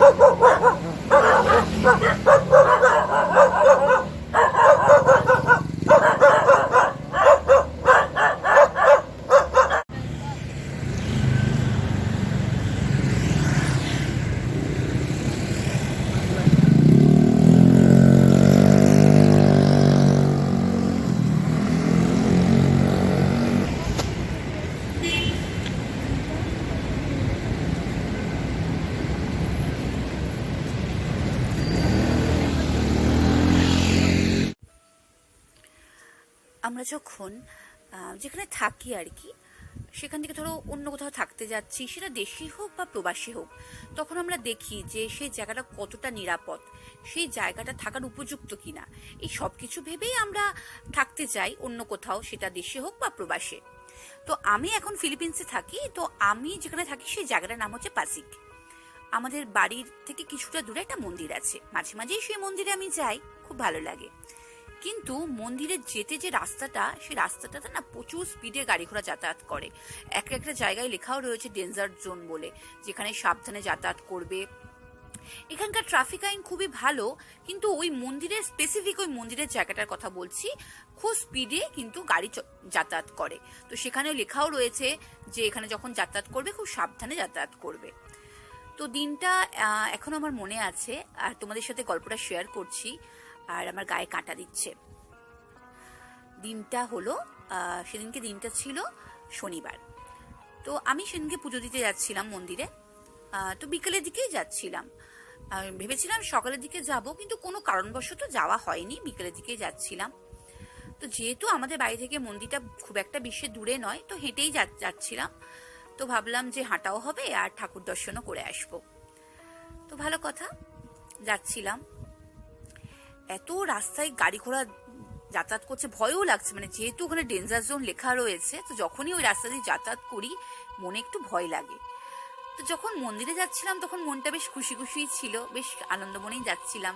Ha ha ha ha! আমরা যখন যেখানে থাকি আর কি, সেখান থেকে ধরো অন্য কোথাও থাকতে যাচ্ছি, সেটা দেশি হোক বা প্রবাসী হোক, তখন আমরা দেখি যে সেই জায়গাটা কতটা নিরাপদ, সেই জায়গাটা থাকার উপযুক্ত কিনা। এই সব কিছু ভেবেই আমরা থাকতে চাই অন্য কোথাও, সেটা দেশে হোক বা প্রবাসে। তো আমি এখন ফিলিপিন্সে থাকি, তো আমি যেখানে থাকি সেই জায়গাটার নাম হচ্ছে পাসিক। আমাদের বাড়ির থেকে কিছুটা দূরে একটা মন্দির আছে, মাঝে মাঝেই সেই মন্দিরে আমি যাই, খুব ভালো লাগে। কিন্তু মন্দিরে যেতে যে রাস্তাটা, সেই রাস্তাটাতে না প্রচুর স্পিডে গাড়ি ঘোড়া যাতায়াত করে। এক একটা জায়গায় লেখাও রয়েছে ডেঞ্জার জোন বলে, যেখানে সাবধানে যাতায়াত করবে। এখানকার ট্রাফিক আইন খুবই ভালো, কিন্তু ওই মন্দিরের স্পেসিফিক ওই মন্দিরের জায়গাটার কথা বলছি, খুব স্পিডে কিন্তু গাড়ি যাতায়াত করে। তো সেখানে লেখাও রয়েছে যে এখানে যখন যাতায়াত করবে, খুব সাবধানে যাতায়াত করবে। তো দিনটা এখনও আমার মনে আছে, আর তোমাদের সাথে গল্পটা শেয়ার করছি। আর আমার গায়ে কাঁটা দিচ্ছে। দিনটা হলো সেদিনকে দিনটা ছিল শনিবার। তো আমি সেদিনকে পুজো দিতে যাচ্ছিলাম মন্দিরে। তো বিকেলের দিকেই যাচ্ছিলাম। ভেবেছিলাম সকালের দিকে যাব, কিন্তু কোনো কারণবশত যাওয়া হয়নি, বিকেলের দিকেই যাচ্ছিলাম। তো যেহেতু আমাদের বাড়ি থেকে মন্দিরটা খুব একটা বেশি দূরে নয়, তো হেঁটেই যাচ্ছিলাম। তো ভাবলাম যে হাঁটাও হবে আর ঠাকুর দর্শনও করে আসব। তো ভালো কথা, যাচ্ছিলাম। এত রাস্তায় গাড়ি ঘোড়া যাতায়াত করছে, ভয়ও লাগছে। মানে যেহেতু ওখানে ডেঞ্জার জোন লেখা রয়েছে, তো যখনই ওই রাস্তা দিয়ে যাতায়াত করি, মনে একটু ভয় লাগে। তো যখন মন্দিরে যাচ্ছিলাম, তখন মনটা বেশ খুশি খুশি ছিল, বেশ আনন্দ মনেই যাচ্ছিলাম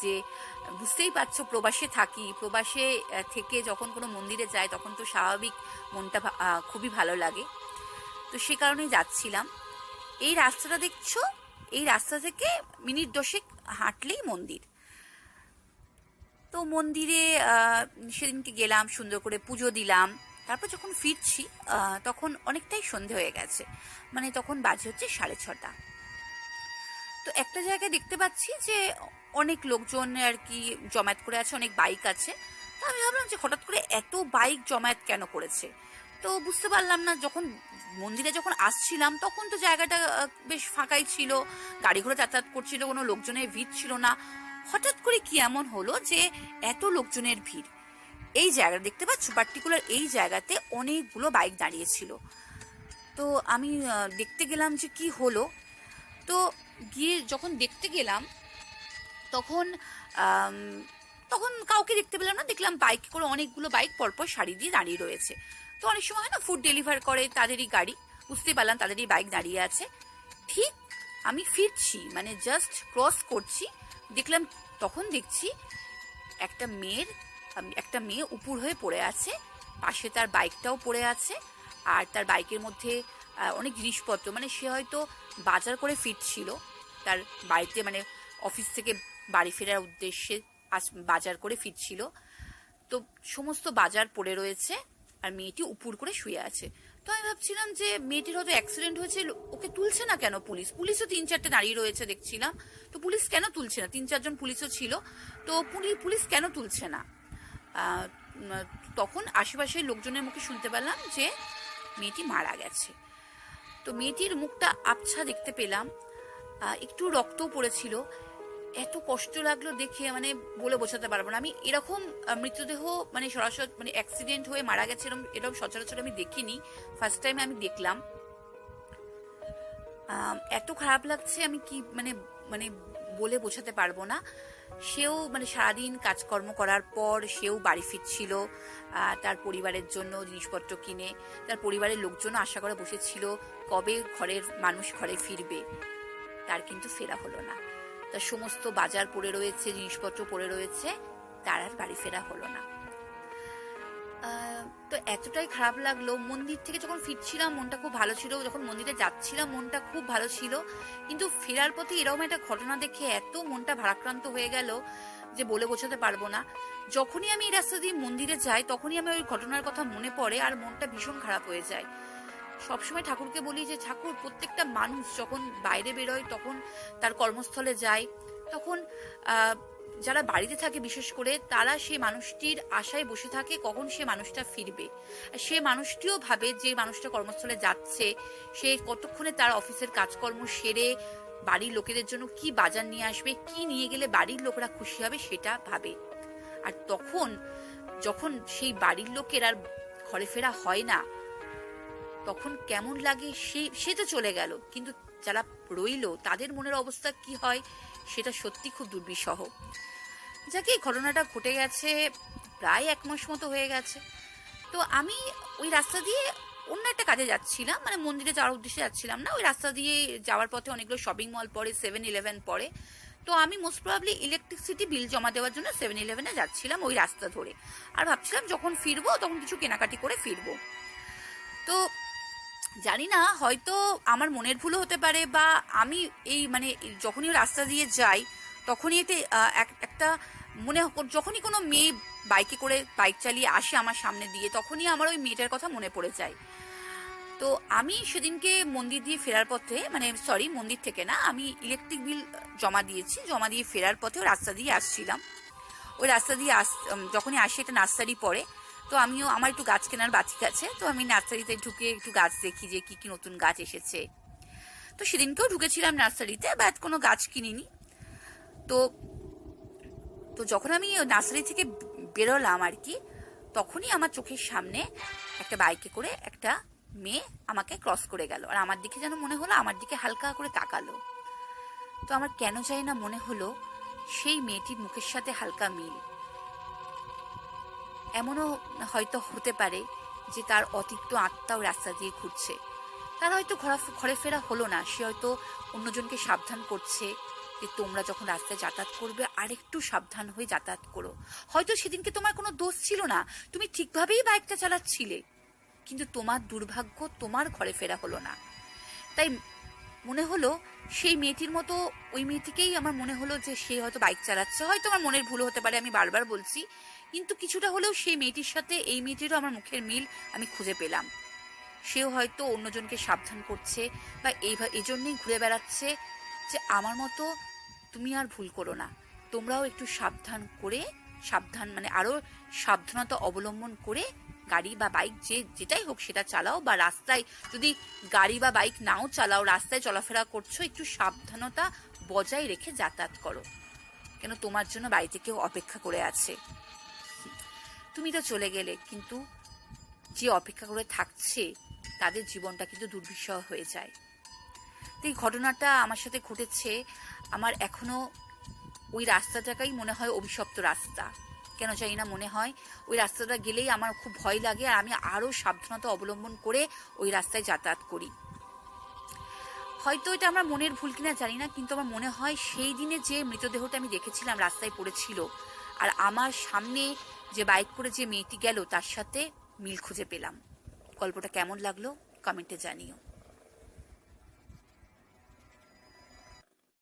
যে, বুঝতেই পারছ, প্রবাসে থাকি। প্রবাসে থেকে যখন কোনো মন্দিরে যায় তখন তো স্বাভাবিক মনটা খুবই ভালো লাগে। তো সে কারণেই যাচ্ছিলাম। এই রাস্তাটা দেখছ? এই রাস্তা থেকে মিনিট দশেক হাঁটলেই মন্দির। তো মন্দিরে সেদিনকে গেলাম, সুন্দর করে পুজো দিলাম। তারপর যখন ফিরছি তখন অনেকটাই সন্ধে হয়ে গেছে। মানে তখন বাজে হচ্ছে সাড়ে ছটা। তো একটা জায়গায় দেখতে পাচ্ছি যে, অনেক লোকজন আর কি জমায়েত করে আছে, অনেক বাইক আছে। তো আমি ভাবলাম যে হঠাৎ করে এত বাইক জমায়েত কেন করেছে? তো বুঝতে পারলাম না, যখন মন্দিরে যখন আসছিলাম, তখন তো জায়গাটা বেশ ফাঁকাই ছিল। গাড়ি ঘোড়া যাতায়াত করছিল, কোনো লোকজনের ভিড় ছিল না। হঠাৎ করে কি এমন হলো যে এত লোকজনের ভিড়? এই জায়গা দেখতে পাচ্ছ? পার্টিকুলার এই জায়গাতে অনেকগুলো বাইক দাঁড়িয়েছিল। তো আমি দেখতে গেলাম যে কি হলো। তো গিয়ে যখন দেখতে গেলাম, তখন তখন কাউকে দেখতে পেলাম না। দেখলাম বাইক করে অনেকগুলো বাইক পরপর সারি দিয়ে দাঁড়িয়ে রয়েছে। তো অনেক সময় হয় না ফুড ডেলিভার করে তাদেরই গাড়ি। বুঝতে পারলাম তাদেরই বাইক দাঁড়িয়ে আছে। ঠিক আমি ফিরছি মানে জাস্ট ক্রস করছি। দেখলাম তখন দেখছি একটা মেয়ের একটা মেয়ে উপর হয়ে পড়ে আছে, পাশে তার বাইকটাও পড়ে আছে, আর তার বাইকের মধ্যে অনেক জিনিসপত্র মানে সে হয়তো বাজার করে ফিরছিল, তার বাড়িতে মানে অফিস থেকে বাড়ি ফেরার উদ্দেশ্যে আজ বাজার করে ফিরছিল। তো সমস্ত বাজার পড়ে রয়েছে, আর মেয়েটি উপুর করে শুয়ে আছে। তো আমি ভাবছিলাম যে মেয়েটির হয়তো অ্যাক্সিডেন্ট হয়েছে, ওকে তুলছে না কেন পুলিশ? পুলিশও তিন চারটে দাঁড়িয়ে রয়েছে দেখছিলাম। তো পুলিশ কেন তুলছে না? তিন চারজন পুলিশও ছিল। তো পুলি- পুলিশ কেন তুলছে না? তখন আশেপাশের লোকজনের মুখে শুনতে পেলাম যে মেয়েটি মারা গেছে। তো মেয়েটির মুখটা আবছা দেখতে পেলাম। একটু রক্তও পড়েছিল। এত কষ্ট লাগল দেখে মানে বলে বোঝাতে পারব না। আমি এরকম মৃতদেহ মানে সরাসরি মানে অ্যাক্সিডেন্ট হয়ে মারা গেছে এরকম এরকম সচরাচর আমি দেখিনি। ফার্স্ট টাইম আমি দেখলাম। এত খারাপ লাগছে আমি কি মানে মানে বলে বোঝাতে পারব না। সেও মানে সারাদিন কাজকর্ম করার পর সেও বাড়ি ফিরছিল তার পরিবারের জন্য জিনিসপত্র কিনে, তার পরিবারের লোকজনও আশা করে বসেছিল কবে ঘরের মানুষ ঘরে ফিরবে। তার কিন্তু ফেরা হলো না। তার সমস্ত বাজার পড়ে রয়েছে, জিনিসপত্র পড়ে রয়েছে, তার আর বাড়ি ফেরা হলো না। তো এতটাই খারাপ লাগল, মন্দির থেকে যখন ফিরছিলাম, মনটা খুব ভালো ছিল, যখন মন্দিরে যাচ্ছিলাম, মনটা খুব ভালো ছিল। কিন্তু ফেরার পথে এরকম একটা ঘটনা দেখে এত মনটা ভারাক্রান্ত হয়ে গেল যে বলে বোঝাতে পারব না। যখনই আমি এই রাস্তা দিয়ে মন্দিরে যাই, তখনই আমি ওই ঘটনার কথা মনে পড়ে আর মনটা ভীষণ খারাপ হয়ে যায়। সবসময় ঠাকুরকে বলি যে, ঠাকুর, প্রত্যেকটা মানুষ যখন বাইরে বেরোয়, তখন তার কর্মস্থলে যায়। তখন যারা বাড়িতে থাকে বিশেষ করে, তারা সেই মানুষটির আশায় বসে থাকে কখন সে মানুষটা ফিরবে। সে মানুষটিও ভাবে যে মানুষটা কর্মস্থলে যাচ্ছে, সে কতক্ষণে তার অফিসের কাজকর্ম সেরে বাড়ির লোকেদের জন্য কি বাজার নিয়ে আসবে, কি নিয়ে গেলে বাড়ির লোকরা খুশি হবে সেটা ভাবে। আর তখন, যখন সেই বাড়ির লোকের আর ঘরে ফেরা হয় না তখন কেমন লাগে সে সে তো চলে গেল। কিন্তু যারা রইল, তাদের মনের অবস্থা কি হয়, সেটা সত্যি খুব দুর্বিষহ। যাকে, এই ঘটনাটা ঘটে গেছে প্রায় এক মাস মতো হয়ে গেছে। তো আমি ওই রাস্তা দিয়ে অন্য একটা কাজে যাচ্ছিলাম মানে মন্দিরে যাওয়ার উদ্দেশ্যে যাচ্ছিলাম না। ওই রাস্তা দিয়ে যাওয়ার পথে অনেকগুলো শপিং মল পড়ে সেভেন ইলেভেন পড়ে। তো আমি মোস্ট প্রবাবলি ইলেকট্রিসিটি বিল জমা দেওয়ার জন্য সেভেন ইলেভেনে যাচ্ছিলাম ওই রাস্তা ধরে। আর ভাবছিলাম যখন ফিরবো, তখন কিছু কেনাকাটি করে ফিরবো। তো জানি না, হয়তো আমার মনের ভুলও হতে পারে বা আমি এই মানে যখনই রাস্তা দিয়ে যাই, তখনই এতে এক- একটা মনে যখনই কোনো মেয়ে বাইকে করে বাইক চালিয়ে আসে আমার সামনে দিয়ে, তখনই আমার ওই মেয়েটার কথা মনে পড়ে যায়। তো আমি সেদিনকে মন্দির দিয়ে ফেরার পথে মানে সরি মন্দির থেকে না, আমি ইলেকট্রিক বিল জমা দিয়েছি, জমা দিয়ে ফেরার পথে রাস্তা দিয়ে আসছিলাম। ওই রাস্তা দিয়ে আস যখনই আসি একটা নার্সারি পড়ে তো আমিও, আমার একটু গাছ কেনার বাতিক আছে, তো আমি নার্সারিতে ঢুকে একটু গাছ দেখি যে কি কি নতুন গাছ এসেছে। তো সেদিনকেও ঢুকেছিলাম নার্সারিতে, বাট কোনো গাছ কিনিনি। তো তো যখন আমি নার্সারি থেকে বেরোলাম আর কি, তখনই আমার চোখের সামনে একটা বাইকে করে একটা মেয়ে আমাকে ক্রস করে গেল। আর আমার দিকে যেন মনে হলো আমার দিকে হালকা করে তাকালো। তো আমার কেন চাই না মনে হলো সেই মেয়েটির মুখের সাথে হালকা মিল। এমনও হয়তো হতে পারে যে তার অতিরিক্ত আত্মাও রাস্তা দিয়ে ঘুরছে। তার হয়তো ঘোরা ঘরে ফেরা হলো না। সে হয়তো অন্যজনকে সাবধান করছে যে তোমরা যখন রাস্তায় যাতায়াত করবে, আরেকটু সাবধান হয়ে যাতায়াত করো। হয়তো সেদিনকে তোমার কোনো দোষ ছিল না। তুমি ঠিকভাবেই বাইকটা চালাচ্ছিলে। কিন্তু তোমার দুর্ভাগ্য তোমার ঘরে ফেরা হলো না। তাই মনে হলো সেই মেয়েটির মতো, ওই মেয়েটিকেই আমার মনে হলো যে সে হয়তো বাইক চালাচ্ছে। হয়তো আমার মনের ভুল হতে পারে, আমি বারবার বলছি। কিন্তু কিছুটা হলেও সেই মেয়েটির সাথে, এই মেয়েটিরও আমার মুখের মিল আমি খুঁজে পেলাম। সেও হয়তো অন্যজনকে সাবধান করছে বা এই এজন্যই ঘুরে বেড়াচ্ছে যে আমার মতো তুমি আর ভুল করো না। তোমরাও একটু সাবধান করে, সাবধান মানে আরও সাবধানতা অবলম্বন করে গাড়ি বা বাইক যে, যেটাই হোক সেটা চালাও বা রাস্তায় যদি গাড়ি বা বাইক নাও চালাও, রাস্তায় চলাফেরা করছ, একটু সাবধানতা বজায় রেখে যাতায়াত করো। কেন তোমার জন্য বাড়িতে কেউ অপেক্ষা করে আছে। তুমি তো চলে গেলে, কিন্তু যে অপেক্ষা করে থাকছে, তাদের জীবনটা কিন্তু দুর্বিষহ হয়ে যায়। তো এই ঘটনাটা আমার সাথে ঘটেছে, আমার এখনও ওই রাস্তাটাকেই মনে হয় অভিশপ্ত রাস্তা। কেন জানি না মনে হয়, ওই রাস্তাটা গেলেই আমার খুব ভয় লাগে আর আমি আরও সাবধানতা অবলম্বন করে ওই রাস্তায় যাতায়াত করি। হয়তো এটা আমার মনের ভুল কিনা জানি না, কিন্তু আমার মনে হয় সেই দিনে যে মৃতদেহটা আমি দেখেছিলাম রাস্তায় পড়েছিল, আর আমার সামনে যে বাইক করে যে মেয়েটি গেল, তার সাথে মিল খুঁজে পেলাম। গল্পটা কেমন লাগল? কমেন্টে জানিও।